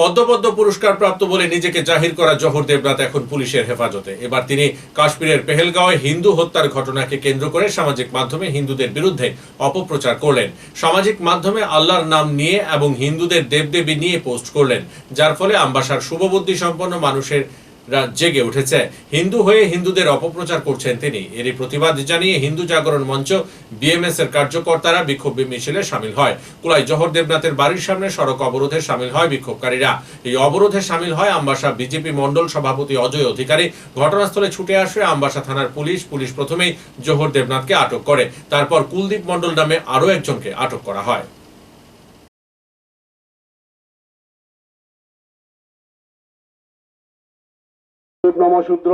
পদ্মপদ্ম পুরস্কার প্রাপ্ত বলে নিজেকে জাহির করা জহর দেবনাথ এখন পুলিশের হেফাজতে। এবার তিনি কাশ্মীরের পেহেলগাঁওয়ে হিন্দু হত্যার ঘটনাকে কেন্দ্র করে সামাজিক মাধ্যমে হিন্দুদের বিরুদ্ধে অপপ্রচার করলেন। সামাজিক মাধ্যমে আল্লাহর নাম নিয়ে এবং হিন্দুদের দেবদেবী নিয়ে পোস্ট করলেন, যার ফলে আম্বাসার শুভবুদ্ধি সম্পন্ন মানুষের জেগে উঠেছে। হিন্দু হয়ে হিন্দুদের অপপ্রচার করছেন তিনি। এরই প্রতিবাদ জানিয়ে হিন্দু জাগরণ মঞ্চ বিএমএস এর কার্যকর্তারা বিক্ষোভ মিছিলে সামিল হয়। কুলাই জহর দেবনাথের বাড়ির সামনে সড়ক অবরোধে সামিল হয় বিক্ষোভকারীরা। এই অবরোধে সামিল হয় আমবাসা বিজেপি মন্ডল সভাপতি অজয় অধিকারী। ঘটনাস্থলে ছুটে আসে আমবাসা থানার পুলিশ। পুলিশ প্রথমেই জহর দেবনাথকে আটক করে। তারপর কুলদীপ মন্ডল নামে আরও একজনকে আটক করা হয়। নমশূদ্র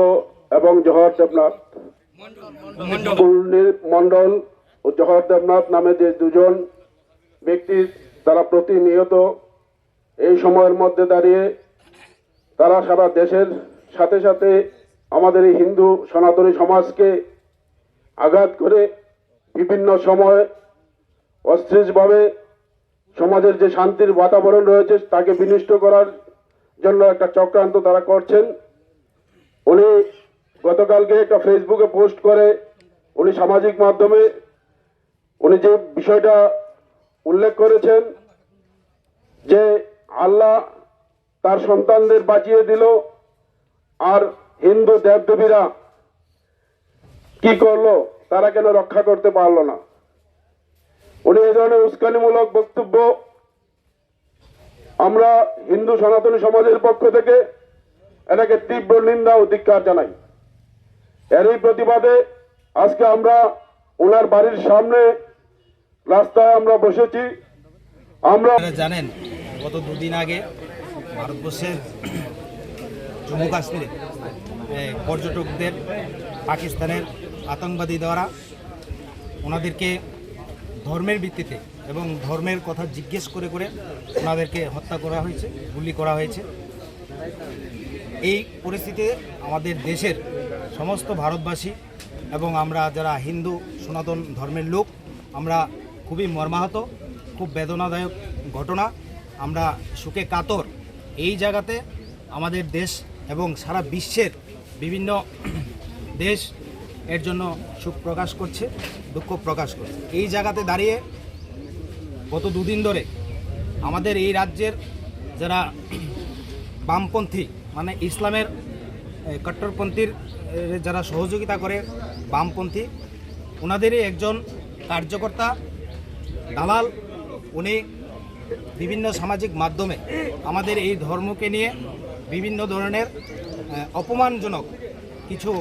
এবং জহর দেবনাথ। মন্ডল ও জহর দেবনাথ নামে যে দুজন ব্যক্তি তারা প্রতিনিয়ত এই সময়ের মধ্যে দাঁড়িয়ে তারা সারা দেশের সাথে সাথে আমাদের এই হিন্দু সনাতনী সমাজকে আঘাত করে বিভিন্ন সময় অস্থিরভাবে সমাজের যে শান্তির বাতাবরণ রয়েছে তাকে বিনষ্ট করার জন্য একটা চক্রান্ত তারা করছেন। উনি গতকালকে একটা ফেসবুকে পোস্ট করে, উনি সামাজিক মাধ্যমে উনি যে বিষয়টা উল্লেখ করেছেন যে আল্লাহ তার সন্তানদের বাঁচিয়ে দিল আর হিন্দু দেবদেবীরা কি করল, তারা কেন রক্ষা করতে পারল না? উনি এই ধরনের উস্কানিমূলক বক্তব্য আমরা হিন্দু সনাতনী সমাজের পক্ষ থেকে এটাকে তীব্র নিন্দা ও জানাই। এরই প্রতিবাদে আজকে আমরা ওনার বাড়ির সামনে রাস্তায় আমরা বসেছি। আমরা জানেন, গত দুদিন আগে ভারতবর্ষের জম্মু কাশ্মীরে পর্যটকদের পাকিস্তানের আতঙ্কবাদী দ্বারা ওনাদেরকে ধর্মের ভিত্তিতে এবং ধর্মের কথা জিজ্ঞেস করে করে ওনাদেরকে হত্যা করা হয়েছে, গুলি করা হয়েছে। এই পরিস্থিতিতে আমাদের দেশের সমস্ত ভারতবাসী এবং আমরা যারা হিন্দু, সনাতন ধর্মের লোক, আমরা খুবই মর্মাহত, খুব বেদনাদায়ক ঘটনা। আমরা সুখে কাতর। এই জায়গাতে আমাদের দেশ এবং সারা বিশ্বের বিভিন্ন দেশ এর জন্য সুখ প্রকাশ করছে, দুঃখ প্রকাশ করছে। এই জায়গাতে দাঁড়িয়ে গত দুদিন ধরে আমাদের এই রাজ্যের যারা বামপন্থী মানে ইসলামের কট্টরপন্থীর যারা সহযোগিতা করে বামপন্থী ওনাদেরই একজন কার্যকর্তা দালাল। উনি বিভিন্ন সামাজিক মাধ্যমে আমাদের এই ধর্মকে নিয়ে বিভিন্ন ধরনের অপমানজনক কিছু